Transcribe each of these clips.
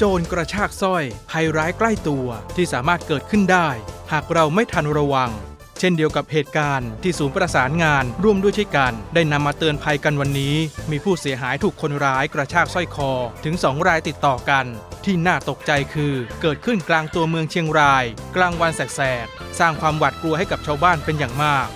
โจรกระชากสร้อย ภัยร้ายใกล้ตัวที่สามารถเกิดขึ้นได้ หากเราไม่ทันระวัง เช่นเดียวกับเหตุการณ์ที่ศูนย์ประสานงานร่วมด้วยช่วยกัน ได้นำมาเตือนภัยกันวันนี้ มีผู้เสียหายถูกคนร้ายกระชากสร้อยคอถึง2รายติดต่อกัน ที่น่าตกใจคือ เกิดขึ้นกลางตัวเมืองเชียงราย กลางวันแสกๆสร้างความหวาดกลัวให้กับชาวบ้านเป็นอย่างมาก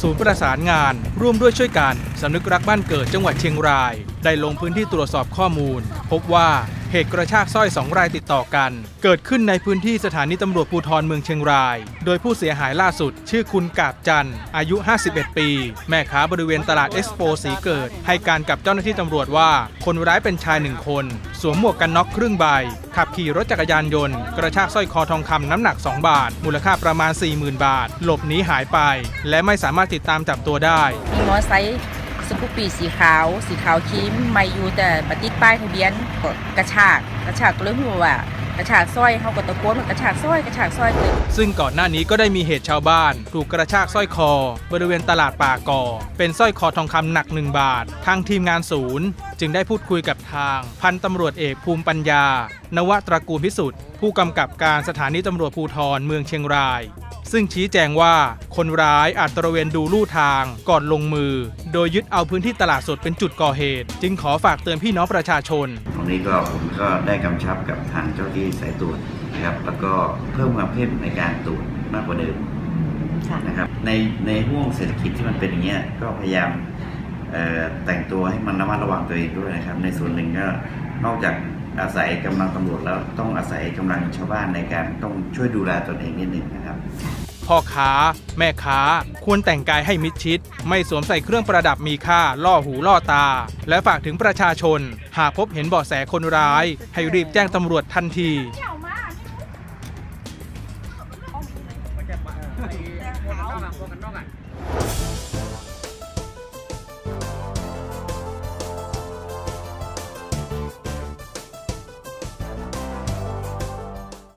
ศูนย์ประสานงานร่วมด้วยช่วยกันสำนึกรักบ้านเกิดจังหวัดเชียงรายได้ลงพื้นที่ตรวจสอบข้อมูล พบว่าเหตุกระชากสร้อยสองรายติดต่อกัน เกิดขึ้นในพื้นที่สถานีตำรวจภูธรเมืองเชียงราย โดยผู้เสียหายล่าสุด ชื่อคุณกาบจันทร์อายุ 51 ปี แม่ค้าบริเวณตลาดเอ็กซ์โปสีเกิด ให้การกับเจ้าหน้าที่ตำรวจว่า คนร้ายเป็นชายหนึ่งคน สวมหมวกกันน็อกครึ่งใบ ขับขี่รถจักรยานยนต์ กระชากสร้อยคอทองคำน้ำหนัก 2 บาท มูลค่าประมาณ 40,000 บาท หลบหนีหายไป และไม่สามารถติดตามจับตัวได้มีมอไซค์ สกูปปีสีขาว สีขาวครีมไม่อยู่แต่ปติดป้ายทะเบียนก็กระชากกระชากก็เลยหัวว่ากระชากสร้อยเขาก็ตะโกนกระชากสร้อยกระชากสร้อยเลยซึ่งก่อนหน้านี้ก็ได้มีเหตุชาวบ้าน ถูกกระชากสร้อยคอ บริเวณตลาดป่ากอ เป็นสร้อยคอทองคำหนัก1บาท ทางทีมงานศูนย์ จึงได้พูดคุยกับทาง พันตำรวจเอกภูมิปัญญา นวตระกูลพิสุทธิ์ ผู้กำกับการสถานีตำรวจภูธรเมืองเชียงราย ซึ่งชี้แจงว่าคนร้ายอาจตระเวนดูลู่ทางก่อนลงมือ โดยยึดเอาพื้นที่ตลาดสดเป็นจุดก่อเหตุ จึงขอฝากเตือนพี่น้องประชาชน ตรงนี้ก็ผมก็ได้กำชับกับทางเจ้าที่สายตรวจนะครับแล้วก็เพิ่มความเข้มในการตรวจมากกว่าเดิมนะครับในในห่วงเศรษฐกิจที่มันเป็นอย่างเงี้ยก็พยายามเอ่อ แต่งตัวให้มันระมัดระวังตัวเองด้วยนะครับ ในส่วนหนึ่งก็นอกจากอาศัยกำลังตำรวจแล้วต้องอาศัยกำลังชาวบ้านในการต้องช่วยดูแลตนเองนิดหนึ่งนะครับ พ่อค้า แม่ค้า ควรแต่งกายให้มิดชิด ไม่สวมใส่เครื่องประดับมีค่า ล่อหูล่อตา และฝากถึงประชาชน หากพบเห็นเบาะแสคนร้าย ให้รีบแจ้งตำรวจทันทีเ